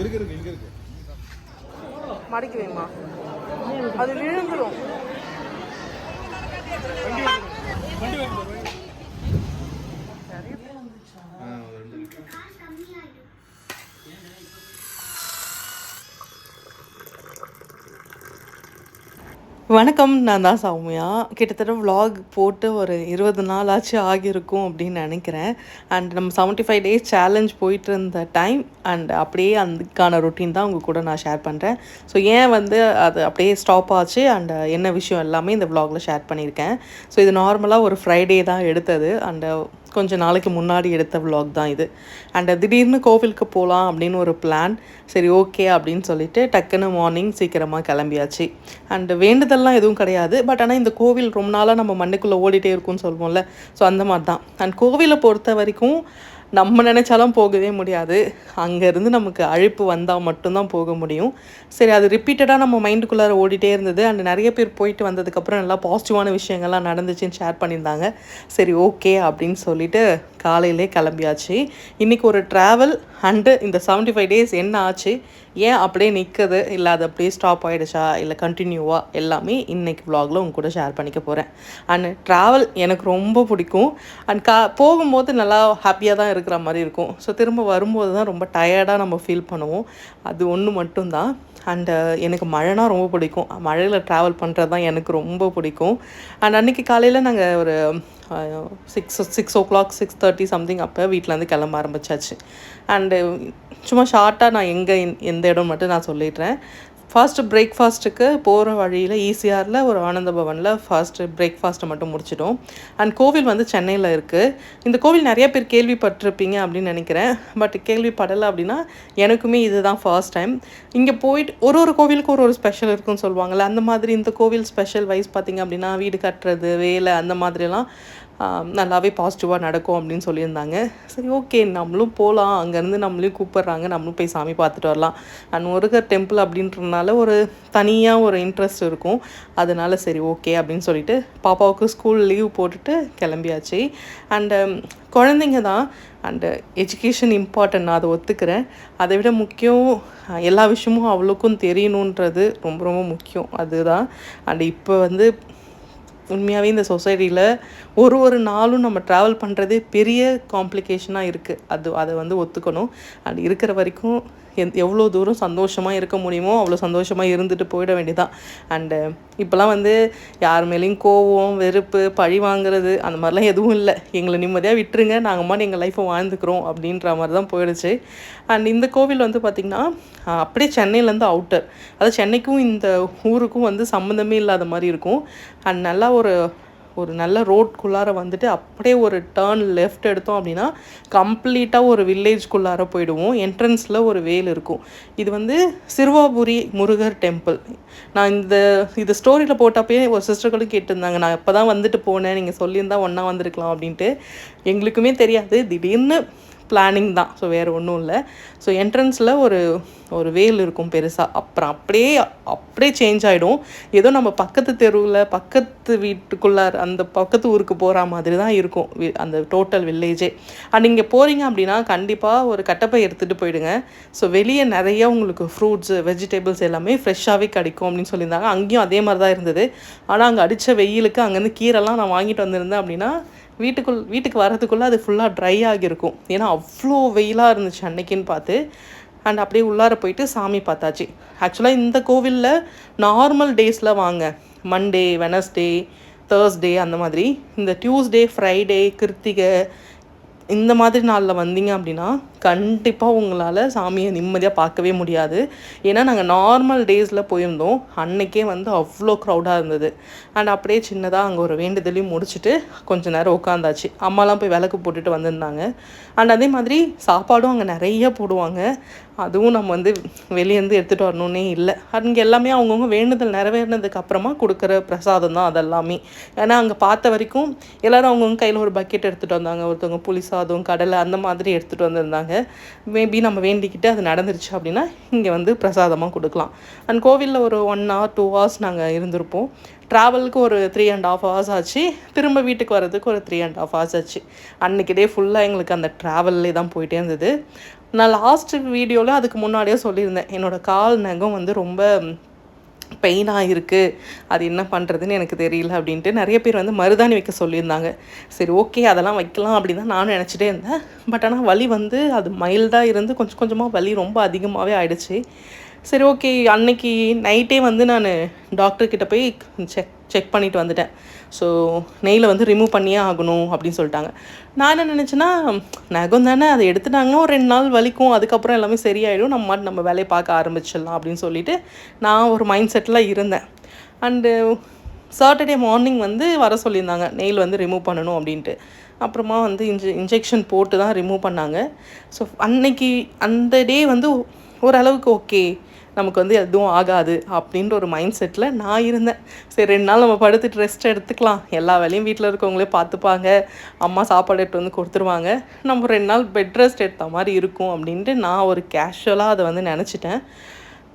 இருக்கு இருக்கு இங்க இருக்கு. மடக்கி வைமா அது விழுந்துரும். ஆ, வணக்கம் நான் தான் சௌமியா. கிட்டத்தட்ட விலாக் போட்டு ஒரு இருபது நாளாச்சு ஆகியிருக்கும் அப்படின்னு நினைக்கிறேன். அண்ட் நம்ம செவன்ட்டி ஃபைவ் டேஸ் சேலஞ்ச் போயிட்டு இருந்த டைம் அண்ட் அப்படியே அதுக்கான ரொட்டீன் தான் உங்கள் கூட நான் ஷேர் பண்ணுறேன் ஸோ ஏன் வந்து அது அப்படியே ஸ்டாப் ஆச்சு அண்ட் என்ன விஷயம் எல்லாமே இந்த விலாகில் ஷேர் பண்ணியிருக்கேன். ஸோ இது நார்மலாக ஒரு ஃப்ரைடே தான் எடுத்தது. அண்ட் கொஞ்சம் நாளைக்கு முன்னாடி எடுத்த விலாக் தான் இது. அண்ட் திடீர்னு கோவிலுக்கு போகலாம் அப்படின்னு ஒரு பிளான் சரி ஓகே அப்படின்னு சொல்லிட்டு டக்குன்னு மார்னிங் சீக்கிரமாக கிளம்பியாச்சு. அண்ட் வேண்டுதல்லாம் எதுவும் கிடையாது. பட் ஆனால் இந்த கோவில் ரொம்ப நாளாக நம்ம மண்ணுக்குள்ளே ஓடிட்டே இருக்கும்னு சொல்லுவோம்ல. ஸோ அந்த மாதிரி தான் அண்ட் கோவிலை பொறுத்த வரைக்கும் நம்ம நினச்சாலும் போகவே முடியாது. அங்கேருந்து நமக்கு அழைப்பு வந்தால் மட்டும்தான் போக முடியும். சரி அது ரிப்பீட்டடாக நம்ம மைண்டுக்குள்ளார ஓடிட்டே இருந்தது. அண்ட் நிறைய பேர் போயிட்டு வந்ததுக்கப்புறம் நல்லா பாசிட்டிவான விஷயங்கள்லாம் நடந்துச்சுன்னு ஷேர் பண்ணியிருந்தாங்க. சரி ஓகே அப்படின்னு சொல்லிட்டு காலையிலே கிளம்பியாச்சு. இன்றைக்கி ஒரு ட்ராவல் அண்டு இந்த செவன்ட்டி ஃபைவ் டேஸ் என்ன ஆச்சு? ஏன் அப்படியே நிற்குது இல்லை அது அப்படியே ஸ்டாப் ஆகிடுச்சா இல்லை கண்டினியூவாக எல்லாமே இன்றைக்கி வ்ளாகில் உங்க கூட ஷேர் பண்ணிக்க போகிறேன் அண்ட் ட்ராவல் எனக்கு ரொம்ப பிடிக்கும். அண்ட் கா போகும்போது நல்லா ஹாப்பியாக தான் இருக்கிற மாதிரி இருக்கும். ஸோ திரும்ப வரும்போது தான் ரொம்ப டயர்டாக நம்ம ஃபீல் பண்ணுவோம். அது ஒன்று மட்டும்தான். அண்டு எனக்கு மழைனா ரொம்ப பிடிக்கும். மழையில் ட்ராவல் பண்ணுறது தான் எனக்கு ரொம்ப பிடிக்கும். அண்ட் அன்றைக்கி காலையில் நாங்கள் ஒரு six six o'clock six thirty something அப்போ வீட்டிலேருந்து கிளம்ப ஆரம்பிச்சாச்சு. அண்டு சும்மா ஷார்ட்டாக நான் எங்கே எந்த இடம் மட்டும் நான் சொல்லிடுறேன். ஃபாஸ்ட்டு பிரேக்ஃபாஸ்ட்டுக்கு போகிற வழியில் ஈசிஆரில் ஒரு ஆனந்த பவனில் ஃபர்ஸ்ட்டு பிரேக்ஃபாஸ்ட்டை மட்டும் முடிச்சிட்டோம். அண்ட் கோவில் வந்து சென்னையில் இருக்குது இந்த கோவில் நிறைய பேர் கேள்விப்பட்டிருப்பீங்க அப்படின்னு நினைக்கிறேன். பட் கேள்விப்படலை அப்படின்னா எனக்குமே இதுதான் ஃபர்ஸ்ட் டைம் இங்கே போயிட்டு ஒரு ஒரு கோவிலுக்கு ஒரு ஒரு ஸ்பெஷல் இருக்குன்னு சொல்லுவாங்கள்ல அந்த மாதிரி இந்த கோவில் ஸ்பெஷல் வைஸ் பார்த்திங்க அப்படின்னா வீடு கட்டுறது வேலை அந்த மாதிரிலாம் நல்லாவே பாசிட்டிவாக நடக்கும் அப்படின்னு சொல்லியிருந்தாங்க. சரி ஓகே நம்மளும் போகலாம் அங்கேருந்து நம்மளையும் கூப்பிட்றாங்க. நம்மளும் போய் சாமி பார்த்துட்டு வரலாம். அண்ட் முருகர் டெம்பிள் அப்படின்றதுனால ஒரு தனியாக ஒரு இன்ட்ரெஸ்ட் இருக்கும். அதனால சரி ஓகே அப்படின்னு சொல்லிட்டு பாப்பாவுக்கு ஸ்கூல் லீவ் போட்டுட்டு கிளம்பியாச்சு. அண்டு குழந்தைங்க தான். அண்டு எஜுகேஷன் இம்பார்ட்டன்ட் நான் அதை ஒத்துக்கிறேன். அதை விட முக்கியம் எல்லா விஷயமும் அவளுக்கும் தெரியணுன்றது ரொம்ப ரொம்ப முக்கியம். அதுதான். அண்ட் இப்போ வந்து உண்மையாகவே இந்த சொசைட்டியில் ஒரு ஒரு நாளும் நம்ம ட்ராவல் பண்ணுறதே பெரிய காம்ப்ளிகேஷனாக இருக்குது அது அதை வந்து ஒத்துக்கணும். அண்ட் இருக்கிற வரைக்கும் எந் எவ்வளோ தூரம் சந்தோஷமாக இருக்க முடியுமோ அவ்வளோ சந்தோஷமாக இருந்துட்டு போயிட வேண்டியதான் அண்டு இப்போலாம் வந்து யார் மேலேயும் கோவம் வெறுப்பு பழி வாங்குறது அந்த மாதிரிலாம் எதுவும் இல்லை. எங்களை நிம்மதியாக விட்டுருங்க நாங்கள் மாதிரி எங்கள் லைஃப்பை வாழ்ந்துக்கிறோம் அப்படின்ற மாதிரி தான் போயிடுச்சு. அண்ட் இந்த கோவில் வந்து பார்த்திங்கன்னா அப்படியே சென்னையிலேருந்து அவுட்டர் அதாவது சென்னைக்கும் இந்த ஊருக்கும் வந்து சம்மந்தமே இல்லாத மாதிரி இருக்கும். அண்ட் நல்லா ஒரு ஒரு நல்ல ரோட்குள்ளார வந்துட்டு அப்படியே ஒரு டேர்ன் லெஃப்ட் எடுத்தோம் அப்படின்னா கம்ப்ளீட்டாக ஒரு வில்லேஜ்குள்ளார போயிடுவோம். என்ட்ரன்ஸில் ஒரு வேல் இருக்கும். இது வந்து சிறுவாபுரி முருகர் டெம்பிள் நான் இந்த இது ஸ்டோரியில் போட்டப்பயே ஒரு சிஸ்டர்களும் கேட்டிருந்தாங்க. நான் இப்போ தான் வந்துட்டு போனேன் நீங்கள் சொல்லியிருந்தால் ஒன்றா வந்திருக்கலாம் அப்படின்ட்டு. எங்களுக்குமே தெரியாது. திடீர்னு பிளானிங் தான். ஸோ வேறு ஒன்றும் இல்லை. ஸோ என்ட்ரன்ஸில் ஒரு ஒரு வேல் இருக்கும் பெருசாக அப்புறம் அப்படியே அப்படியே சேஞ்ச் ஆகிடும் ஏதோ நம்ம பக்கத்து தெருவில் பக்கத்து வீட்டுக்குள்ளார் அந்த பக்கத்து ஊருக்கு போகிற மாதிரி தான் இருக்கும். அந்த டோட்டல் வில்லேஜே அண்ட் இங்கே போகிறீங்க அப்படின்னா கண்டிப்பாக ஒரு கட்டப்பை எடுத்துகிட்டு போயிடுங்க. ஸோ வெளியே நிறைய உங்களுக்கு ஃப்ரூட்ஸு வெஜிடபிள்ஸ் எல்லாமே ஃப்ரெஷ்ஷாகவே கிடைக்கும் அப்படின்னு சொல்லியிருந்தாங்க. அங்கேயும் அதே மாதிரி தான் இருந்தது. ஆனால் அங்கே அடித்த வெயிலுக்கு அங்கேருந்து கீரைலாம் நான் வாங்கிட்டு வந்திருந்தேன் அப்படின்னா வீட்டுக்குள் வீட்டுக்கு வரதுக்குள்ளே அது ஃபுல்லாக ட்ரை ஆகியிருக்கும். ஏன்னா அவ்வளோ வெயிலாக இருந்துச்சு அன்னைக்குன்னு பார்த்து. அண்ட் அப்படியே உள்ளார போயிட்டு சாமி பார்த்தாச்சு. ஆக்சுவலாக இந்த கோவிலில் நார்மல் டேஸில் வாங்க. மண்டே வெனஸ்டே தேர்ஸ்டே அந்த மாதிரி. இந்த டியூஸ்டே ஃப்ரைடே கிருத்திகை இந்த மாதிரி நாளில் வந்தீங்க அப்படின்னா கண்டிப்பாக உங்களால் சாமியை நிம்மதியாக பார்க்கவே முடியாது. ஏன்னா நாங்கள் நார்மல் டேஸில் போயிருந்தோம். அன்னைக்கே வந்து அவ்வளோ க்ரௌடாக இருந்தது. அண்ட் அப்படியே சின்னதாக அங்கே ஒரு வேண்டுதலையும் முடிச்சுட்டு கொஞ்ச நேரம் உட்காந்தாச்சு அம்மாலாம் போய் விளக்கு போட்டுட்டு வந்திருந்தாங்க. அண்ட் அதே மாதிரி சாப்பாடும் அங்கே நிறைய போடுவாங்க. அதுவும் நம்ம வந்து வெளியேருந்து எடுத்துகிட்டு வரணுன்னே இல்லை. அங்கே எல்லாமே அவங்கவுங்க வேண்டுதல் நிறைவேறினதுக்கு அப்புறமா கொடுக்குற பிரசாதம் தான் அதெல்லாமே. ஏன்னா அங்கே பார்த்த வரைக்கும் எல்லாரும் அவங்கவுங்க கையில் ஒரு பக்கெட் எடுத்துகிட்டு வந்தாங்க. ஒருத்தவங்க புளி சாதம் கடலை அந்த மாதிரி எடுத்துகிட்டு வந்திருந்தாங்க. மேபி நம்ம வேண்டிக்கிட்டு அது நடந்துருச்சு அப்படின்னா இங்கே வந்து பிரசாதமாக கொடுக்கலாம். அண்ட் கோவிலில் ஒரு ஒன் ஹவர் டூ ஹவர்ஸ் நாங்கள் இருந்திருப்போம். ட்ராவலுக்கு ஒரு த்ரீ அண்ட் ஆஃப் ஹவர்ஸ் ஆச்சு. திரும்ப வீட்டுக்கு வர்றதுக்கு ஒரு த்ரீ அண்ட் ஆஃப் ஹவர்ஸ் ஆச்சு. அன்றைக்கி டே ஃபுல்லாக எங்களுக்கு அந்த ட்ராவல்லே தான் போயிட்டே இருந்தது. நான் லாஸ்ட் வீடியோவில் அதுக்கு முன்னாடியே சொல்லியிருந்தேன். என்னோடய கால் நகம் வந்து ரொம்ப பெயினாக இருக்குது அது என்ன பண்ணுறதுன்னு எனக்கு தெரியல அப்படின்ட்டு நிறைய பேர் வந்து மருதாணி வைக்க சொல்லியிருந்தாங்க. சரி ஓகே அதெல்லாம் வைக்கலாம் அப்படின்னு தான் நானும் நினச்சிட்டே இருந்தேன். பட் ஆனால் வலி வந்து அது மைல்டாக இருந்து கொஞ்சம் கொஞ்சமாக வலி ரொம்ப அதிகமாகவே ஆயிடுச்சு. சரி ஓகே அன்னைக்கு நைட்டே வந்து நான் டாக்டர்கிட்ட போய் செக் செக் பண்ணிட்டு வந்துட்டேன். ஸோ நெய்யில் வந்து ரிமூவ் பண்ணியே ஆகணும் அப்படின்னு சொல்லிட்டாங்க. நான் என்ன நினச்சேன்னா நகம் தானே அதை எடுத்துட்டாங்கன்னா ஒரு ரெண்டு நாள் வலிக்கும். அதுக்கப்புறம் எல்லாமே சரியாயிடும். நம்ம நம்ம வேலையை பார்க்க ஆரம்பிச்சிடலாம் அப்படின்னு சொல்லிட்டு நான் ஒரு மைண்ட் செட்டில் இருந்தேன். அண்டு சாட்டர்டே மார்னிங் வந்து வர சொல்லியிருந்தாங்க நெயில் வந்து ரிமூவ் பண்ணணும் அப்படின்ட்டு. அப்புறமா வந்து இன்ஜெ இன்ஜெக்ஷன் போட்டு தான் ரிமூவ் பண்ணாங்க. ஸோ அன்னைக்கு அந்த டே வந்து ஓரளவுக்கு ஓகே நமக்கு வந்து எதுவும் ஆகாது அப்படின்ற ஒரு மைண்ட் செட்டில் நான் இருந்தேன். சரி ரெண்டு நாள் நம்ம படுத்துட்டு ரெஸ்ட் எடுத்துக்கலாம். எல்லா வேலையும் வீட்டில் இருக்கவங்களே பார்த்துப்பாங்க. அம்மா சாப்பாடு எடுத்து வந்து கொடுத்துருவாங்க. நம்ம ரெண்டு நாள் பெட் ரெஸ்ட் எடுத்த மாதிரி இருக்கும் அப்படின்ட்டு நான் ஒரு கேஷுவலாக அதை வந்து நினச்சிட்டேன்.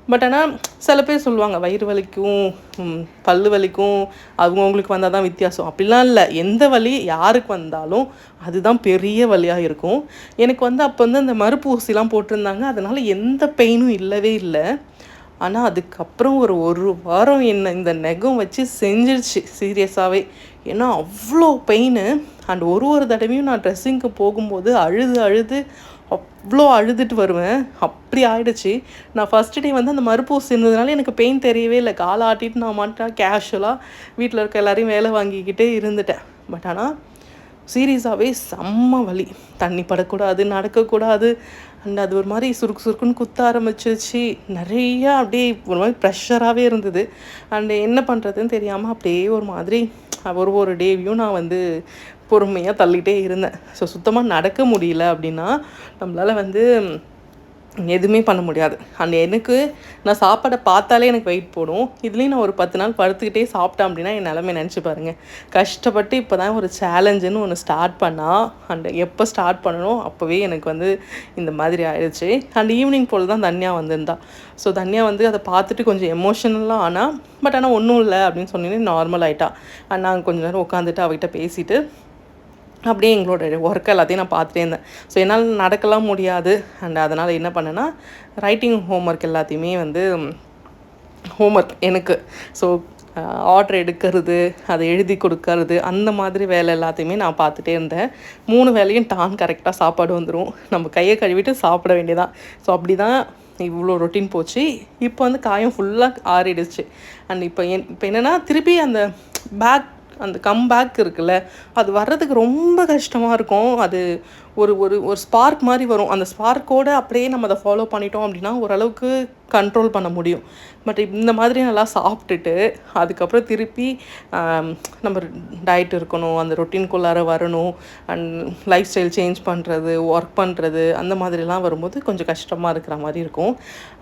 பட் ஆனால் சில பேர் சொல்லுவாங்க வயிறு வலிக்கும் பல்லு வலிக்கும் அவங்கவுங்களுக்கு வந்தால் தான் வித்தியாசம். அப்படிலாம் இல்லை. எந்த வலி யாருக்கு வந்தாலும் அதுதான் பெரிய வலியாக இருக்கும். எனக்கு வந்து அப்போ வந்து அந்த மறுப்பு ஊசிலாம் போட்டிருந்தாங்க. அதனால் எந்த பெயினும் இல்லவே இல்லை. ஆனால் அதுக்கப்புறம் ஒரு ஒரு வாரம் என்ன இந்த நெகம் வச்சு செஞ்சிருச்சு சீரியஸாகவே ஏன்னா அவ்வளோ பெயின் அண்ட் ஒரு ஒரு தடவையும் நான் ட்ரெஸ்ஸிங்க்கு போகும்போது அழுது அழுது அவ்வளோ அழுதுட்டு வருவேன். அப்படி ஆயிடுச்சு. நான் ஃபஸ்ட்டு டே வந்து அந்த மறுப்பூசி இருந்ததுனால எனக்கு பெயின் தெரியவே இல்லை. காலை ஆட்டிட்டு நான் மாட்டேன் கேஷுவலாக வீட்டில் இருக்க எல்லாரையும் வேலை வாங்கிக்கிட்டே இருந்துட்டேன். பட் ஆனால் சீரியஸாகவே செம்ம வலி. தண்ணி படக்கூடாது நடக்கக்கூடாது. அண்ட் அது ஒரு மாதிரி சுருக்கு சுருக்குன்னு குத்த ஆரம்பிச்சிருச்சு. நிறையா அப்படியே ஒரு மாதிரி ப்ரெஷராகவே இருந்தது. அண்ட் என்ன பண்ணுறதுன்னு தெரியாமல் அப்படியே ஒரு மாதிரி ஒரு ஒரு டேவையும் நான் வந்து பொறுமையாக தள்ளிகிட்டே இருந்தேன். ஸோ சுத்தமாக நடக்க முடியல அப்படின்னா நம்மளால் வந்து எதுவுமே பண்ண முடியாது. அண்ட் எனக்கு நான் சாப்பாடை பார்த்தாலே எனக்கு வெயிட் போடும். இதுலேயும் நான் ஒரு பத்து நாள் படுத்துக்கிட்டே சாப்பிட்டேன் அப்படின்னா என் நிலமை நினச்சி பாருங்கள் கஷ்டப்பட்டு இப்போ தான் ஒரு சேலஞ்சுன்னு ஒன்று ஸ்டார்ட் பண்ணால் அண்ட் எப்போ ஸ்டார்ட் பண்ணணும் அப்போவே எனக்கு வந்து இந்த மாதிரி ஆயிடுச்சு. அண்ட் ஈவினிங் போல் தான் தன்யா வந்திருந்தா. ஸோ தன்யா வந்து அதை பார்த்துட்டு கொஞ்சம் எமோஷனலாக ஆனால் பட் ஆனால் ஒன்றும் இல்லை அப்படின்னு சொன்னீங்கன்னா நார்மல் ஆகிட்டா அண்ட் நாங்கள் கொஞ்சம் நேரம் உட்காந்துட்டு அவகிட்ட பேசிட்டு அப்படியே எங்களோட ஒர்க் எல்லாத்தையும் நான் பார்த்துட்டே இருந்தேன். ஸோ என்னால் நடக்கலாம் முடியாது. அண்ட் அதனால் என்ன பண்ணேன்னா ரைட்டிங் ஹோம் ஒர்க் எல்லாத்தையுமே வந்து ஹோம் ஒர்க் எனக்கு ஸோ ஆர்டர் எடுக்கிறது அதை எழுதி கொடுக்கறது அந்த மாதிரி வேலை எல்லாத்தையுமே நான் பார்த்துட்டே இருந்தேன். மூணு வேலையும் டான் கரெக்டாக சாப்பாடு வந்துடும் நம்ம கையை கழுவிட்டு சாப்பிட வேண்டியதான் ஸோ அப்படி தான் இவ்வளோ ரொட்டீன் போச்சு. இப்போ வந்து காயம் ஃபுல்லாக ஆறிடுச்சு. அண்ட் இப்போ என் இப்போ என்னென்னா திருப்பி அந்த பேக் அந்த கம்பேக் இருக்குல்ல அது வர்றதுக்கு ரொம்ப கஷ்டமாக இருக்கும். அது ஒரு ஒரு ஒரு ஸ்பார்க் மாதிரி வரும். அந்த ஸ்பார்க்கோடு அப்படியே நம்ம அதை ஃபாலோ பண்ணிட்டோம் அப்படின்னா ஓரளவுக்கு கண்ட்ரோல் பண்ண முடியும். பட் இந்த மாதிரி நல்லா சாப்பிட்டுட்டு அதுக்கப்புறம் திருப்பி நம்ம டயட் இருக்கணும் அந்த ரொட்டீன்குள்ளார வரணும் அண்ட் லைஃப் ஸ்டைல் சேஞ்ச் பண்ணுறது ஒர்க் பண்ணுறது அந்த மாதிரிலாம் வரும்போது கொஞ்சம் கஷ்டமாக இருக்கிற மாதிரி இருக்கும்.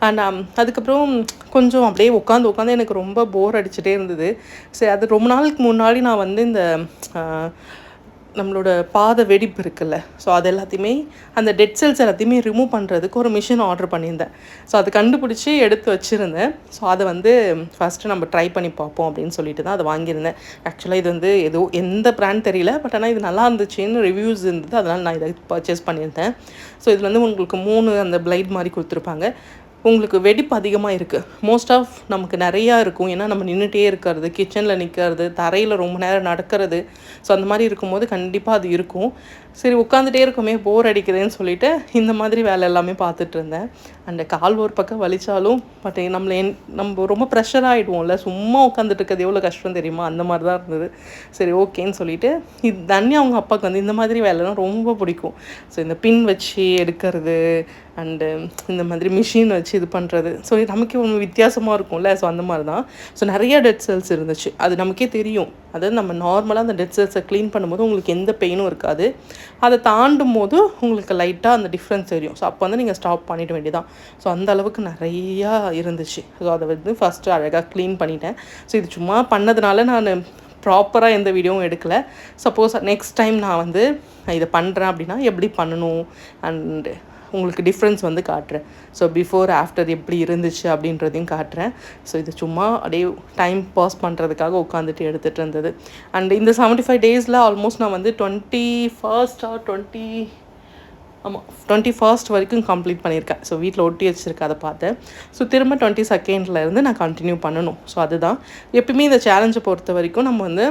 அண்ட் அதுக்கப்புறம் கொஞ்சம் அப்படியே உட்காந்து உட்காந்து எனக்கு ரொம்ப போர் அடிச்சுட்டே இருந்தது. சரி அது ரொம்ப நாளுக்கு முன்னாடி நான் வந்து இந்த நம்மளோட பாத வெடிப்பு இருக்குல்ல. ஸோ அது எல்லாத்தையுமே அந்த டெட் செல்ஸ் எல்லாத்தையுமே ரிமூவ் பண்ணுறதுக்கு ஒரு மிஷின் ஆர்டர் பண்ணியிருந்தேன். ஸோ அது கண்டுபிடிச்சி எடுத்து வச்சுருந்தேன். ஸோ அதை வந்து ஃபஸ்ட்டு நம்ம ட்ரை பண்ணி பார்ப்போம் அப்படின்னு சொல்லிட்டு தான் அதை வாங்கியிருந்தேன். ஆக்சுவலாக இது வந்து எதுவும் எந்த ப்ராண்ட் தெரியல பட் ஆனால் இது நல்லா இருந்துச்சுன்னு ரிவ்யூஸ் இருந்தது. அதனால் நான் இதை பர்ச்சேஸ் பண்ணியிருந்தேன். ஸோ இதில் வந்து உங்களுக்கு மூணு அந்த பிளைட் மாதிரி கொடுத்துருப்பாங்க. உங்களுக்கு வெடிப்பு அதிகமாக இருக்குது மோஸ்ட் ஆஃப் நமக்கு நிறையா இருக்கும். ஏன்னா நம்ம நின்றுட்டே இருக்கிறது கிச்சனில் நிற்கிறது தரையில் ரொம்ப நேரம் நடக்கிறது. ஸோ அந்த மாதிரி இருக்கும்போது கண்டிப்பாக அது இருக்கும். சரி உட்காந்துட்டே இருக்கோமே போர் அடிக்குதுன்னு சொல்லிட்டு இந்த மாதிரி வேலை எல்லாமே பார்த்துட்டு இருந்தேன். அந்த கால் ஒரு பக்கம் வலிச்சாலும் பட் நம்மளை என் நம்ம ரொம்ப ப்ரெஷர் ஆகிடுவோம்ல சும்மா உட்காந்துட்டு இருக்கிறது எவ்வளோ கஷ்டம் தெரியுமா? அந்த மாதிரி தான் இருந்தது. சரி ஓகேன்னு சொல்லிட்டு இது தண்ணி அவங்க அப்பாவுக்கு வந்து இந்த மாதிரி வேலைலாம் ரொம்ப பிடிக்கும். ஸோ இந்த பின் வச்சு எடுக்கிறது அண்டு um, இந்த மாதிரி மிஷின் வச்சு இது பண்ணுறது ஸோ நமக்கே ஒன்று வித்தியாசமாக இருக்கும்ல. ஸோ அந்த மாதிரி தான் ஸோ நிறைய டெட் செல்ஸ் இருந்துச்சு. அது நமக்கே தெரியும். அதாவது நம்ம நார்மலாக அந்த டெட் செல்ஸை க்ளீன் பண்ணும்போது உங்களுக்கு எந்த பெயினும் இருக்காது. அதை தாண்டும் போது உங்களுக்கு லைட்டாக அந்த டிஃப்ரென்ஸ் தெரியும். ஸோ அப்போ வந்து நீங்கள் ஸ்டாப் பண்ணிட வேண்டியதான் ஸோ அந்த அளவுக்கு நிறையா இருந்துச்சு. ஸோ அதை வந்து ஃபஸ்ட்டு அழகாக க்ளீன் பண்ணிட்டேன். ஸோ இது சும்மா பண்ணதுனால நான் ப்ராப்பராக எந்த வீடியோவும் எடுக்கலை. சப்போஸ் நெக்ஸ்ட் டைம் நான் வந்து இதை பண்ணுறேன் அப்படின்னா எப்படி பண்ணணும்? அண்டு உங்களுக்கு டிஃப்ரென்ஸ் வந்து காட்டுறேன். ஸோ பிஃபோர் ஆஃப்டர் எப்படி இருந்துச்சு அப்படின்றதையும் காட்டுறேன். ஸோ இது சும்மா அப்படியே டைம் பாஸ் பண்ணுறதுக்காக உட்காந்துட்டு எடுத்துகிட்டு இருந்தது. அண்ட் இந்த செவன்ட்டி ஃபைவ் டேஸில் ஆல்மோஸ்ட் நான் வந்து டுவெண்ட்டி ஃபர்ஸ்ட் ஆர் டுவெண்ட்டி ஆமாம் டுவெண்ட்டி ஃபர்ஸ்ட் வரைக்கும் கம்ப்ளீட் பண்ணியிருக்கேன். ஸோ வீட்டில் ஒட்டி வச்சுருக்கேன் அதை பார்த்தேன். ஸோ திரும்ப டுவெண்ட்டி செகண்ட்லேருந்து நான் கண்டினியூ பண்ணணும். ஸோ அதுதான். எப்பயுமே இந்த சேலஞ்சை பொறுத்த வரைக்கும் நம்ம வந்து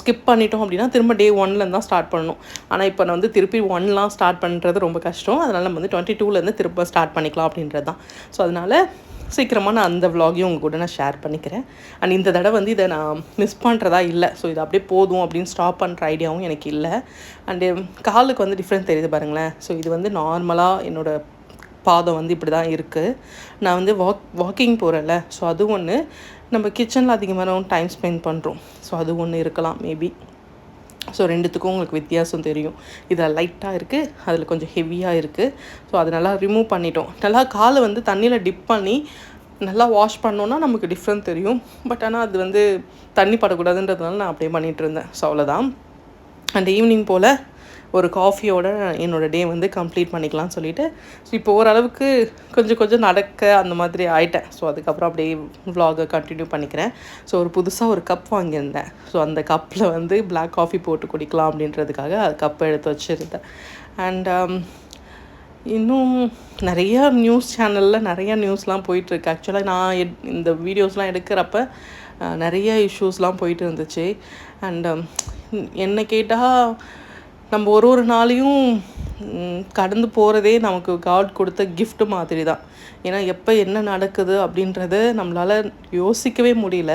ஸ்கிப் பண்ணிட்டோம் அப்படின்னா திரும்ப டே ஒன்லேருந்து தான் ஸ்டார்ட் பண்ணணும். ஆனால் இப்போ நான் வந்து திருப்பி ஒன்லாம் ஸ்டார்ட் பண்ணுறது ரொம்ப கஷ்டம். அதனால் நம்ம வந்து டுவெண்ட்டி டூலேருந்து திரும்ப ஸ்டார்ட் பண்ணிக்கலாம் அப்படின்றது தான். ஸோ அதனால் சீக்கிரமாக நான் அந்த vlog-யும் உங்கள் கூட நான் ஷேர் பண்ணிக்கிறேன். அண்ட் இந்த தடவை வந்து இதை நான் மிஸ் பண்ணுறதா இல்லை. ஸோ இது அப்படியே போதும் அப்படின்னு ஸ்டாப் பண்ணுற ஐடியாவும் எனக்கு இல்லை. அண்டு um, காலுக்கு வந்து டிஃப்ரெண்ட் தெரியுது பாருங்களேன். ஸோ இது வந்து நார்மலாக என்னோட பாதம் வந்து இப்படி தான் இருக்குது நான் வந்து வாக் வாக்கிங் போகிறேன்ல ஸோ அது ஒன்று நம்ம கிச்சனில் அதிகமாகவும் டைம் ஸ்பெண்ட் பண்ணுறோம் ஸோ அது ஒன்று இருக்கலாம் மேபி ஸோ ரெண்டுத்துக்கும் உங்களுக்கு வித்தியாசம் தெரியும். இதில் லைட்டாக இருக்குது அதில் கொஞ்சம் ஹெவியாக இருக்குது ஸோ அதை நல்லா ரிமூவ் பண்ணிட்டோம். நல்லா காலை வந்து தண்ணியில் டிப் பண்ணி நல்லா வாஷ் பண்ணோன்னா நமக்கு டிஃப்ரெண்ட் தெரியும். பட் ஆனால் அது வந்து தண்ணி படக்கூடாதுன்றதுனால நான் அப்படியே பண்ணிகிட்டு இருந்தேன். ஸோ அவ்வளோதான் அண்ட் ஈவினிங் போல் ஒரு காஃபியோட என்னோடய டே வந்து கம்ப்ளீட் பண்ணிக்கலாம்னு சொல்லிட்டு ஸோ இப்போ ஓரளவுக்கு கொஞ்சம் கொஞ்சம் நடக்க அந்த மாதிரி ஆயிட்டேன். ஸோ அதுக்கப்புறம் அப்படியே விலாகை கண்டினியூ பண்ணிக்கிறேன். ஸோ ஒரு புதுசாக ஒரு கப் வாங்கியிருந்தேன். ஸோ அந்த கப்பில் வந்து பிளாக் காஃபி போட்டு குடிக்கலாம் அப்படின்றதுக்காக அது கப் எடுத்து வச்சுருந்தேன். அண்ட் um, இன்னும் நிறையா நியூஸ் சேனலில் நிறையா நியூஸ்லாம் போயிட்டுருக்கு. ஆக்சுவலாக நான் எட் இந்த வீடியோஸ்லாம் எடுக்கிறப்ப நிறைய இஷ்யூஸ்லாம் போயிட்டு இருந்துச்சு. அண்ட் um, என்னை கேட்டால் நம்ம ஒரு ஒரு நாளையும் கடந்து போகிறதே நமக்கு காட் கொடுத்த கிஃப்ட் மாதிரி தான் ஏன்னா எப்போ என்ன நடக்குது அப்படின்றத நம்மளால் யோசிக்கவே முடியல.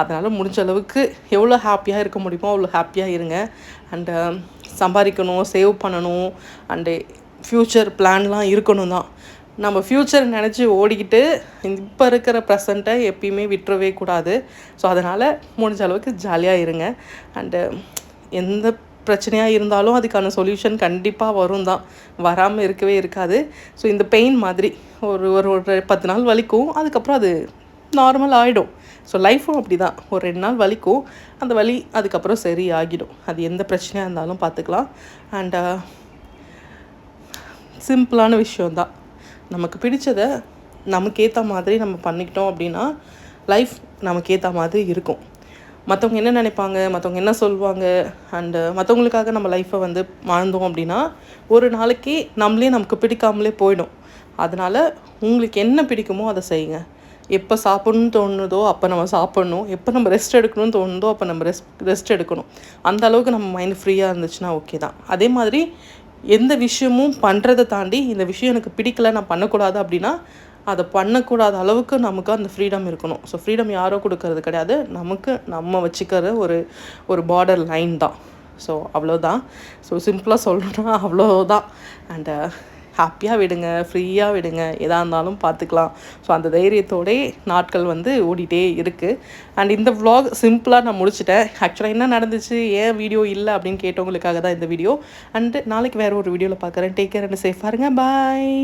அதனால் முடிஞ்ச அளவுக்கு எவ்வளோ ஹாப்பியாக இருக்க முடியுமோ அவ்வளோ ஹாப்பியாக இருங்க. அண்டு um, சம்பாதிக்கணும் சேவ் பண்ணணும். அண்டு ஃப்யூச்சர் பிளான்லாம் இருக்கணும் தான் நம்ம ஃப்யூச்சர் நினச்சி ஓடிக்கிட்டு இப்போ இருக்கிற ப்ரெசண்ட்டை எப்பயுமே விட்டுறவே கூடாது. ஸோ அதனால் முடிஞ்ச அளவுக்கு ஜாலியாக இருங்க. அண்டு um, எந்த பிரச்சனையாக இருந்தாலும் அதுக்கான சொல்யூஷன் கண்டிப்பாக வரும் தான் வராமல் இருக்கவே இருக்காது. ஸோ இந்த பெயின் மாதிரி ஒரு ஒரு ஒரு பத்து நாள் வலிக்கும். அதுக்கப்புறம் அது நார்மல் ஆகிடும் ஸோ லைஃப்பும் அப்படி தான் ஒரு ரெண்டு நாள் வலிக்கும். அந்த வலி அதுக்கப்புறம் சரி ஆகிடும் அது எந்த பிரச்சனையாக இருந்தாலும் பார்த்துக்கலாம். அண்ட் சிம்பிளான uh, விஷயந்தான் நமக்கு பிடிச்சதை நமக்கு ஏற்ற மாதிரி நம்ம பண்ணிக்கிட்டோம் அப்படின்னா லைஃப் நமக்கு ஏற்ற மாதிரி இருக்கும். மற்றவங்க என்ன நினைப்பாங்க மற்றவங்க என்ன சொல்லுவாங்க அண்டு மற்றவங்களுக்காக நம்ம லைஃப்பை வந்து வாழ்ந்தோம் அப்படின்னா ஒரு நாளைக்கு நம்மளே நமக்கு பிடிக்காமலே போயிடும். அதனால் உங்களுக்கு என்ன பிடிக்குமோ அதை செய்யுங்க. எப்போ சாப்பிட்ணுன்னு தோணுதோ அப்போ நம்ம சாப்பிட்ணும். எப்போ நம்ம ரெஸ்ட் எடுக்கணும்னு தோணுதோ அப்போ நம்ம ரெஸ்ட் ரெஸ்ட் எடுக்கணும். அந்த அளவுக்கு நம்ம மைண்ட் ஃப்ரீயாக இருந்துச்சுன்னா ஓகே தான். அதே மாதிரி எந்த விஷயமும் பண்ணுறதை தாண்டி இந்த விஷயம் எனக்கு பிடிக்கல நான் பண்ணக்கூடாது அப்படின்னா அதை பண்ணக்கூடாத அளவுக்கு நமக்கு அந்த ஃப்ரீடம் இருக்கணும். ஸோ ஃப்ரீடம் யாரோ கொடுக்கறது கிடையாது. நமக்கு நம்ம வச்சுக்கிற ஒரு ஒரு பார்டர் லைன் தான். ஸோ அவ்வளோதான் ஸோ சிம்பிளாக சொல்லணும்னா அவ்வளோதான் அண்டு ஹாப்பியாக uh, விடுங்க ஃப்ரீயாக விடுங்க. எதாக இருந்தாலும் பார்த்துக்கலாம். ஸோ அந்த தைரியத்தோடே நாட்கள் வந்து ஓடிட்டே இருக்குது அண்ட் இந்த vlog சிம்பிளாக நான் முடிச்சிட்டேன். ஆக்சுவலாக என்ன நடந்துச்சு? ஏன் வீடியோ இல்லை அப்படின்னு கேட்டவங்களுக்காக தான் இந்த வீடியோ அண்டு நாளைக்கு வேறு ஒரு வீடியோவில் பார்க்குறேன். டேக் கேர் அண்ட் சேஃபாக இருங்க பாய்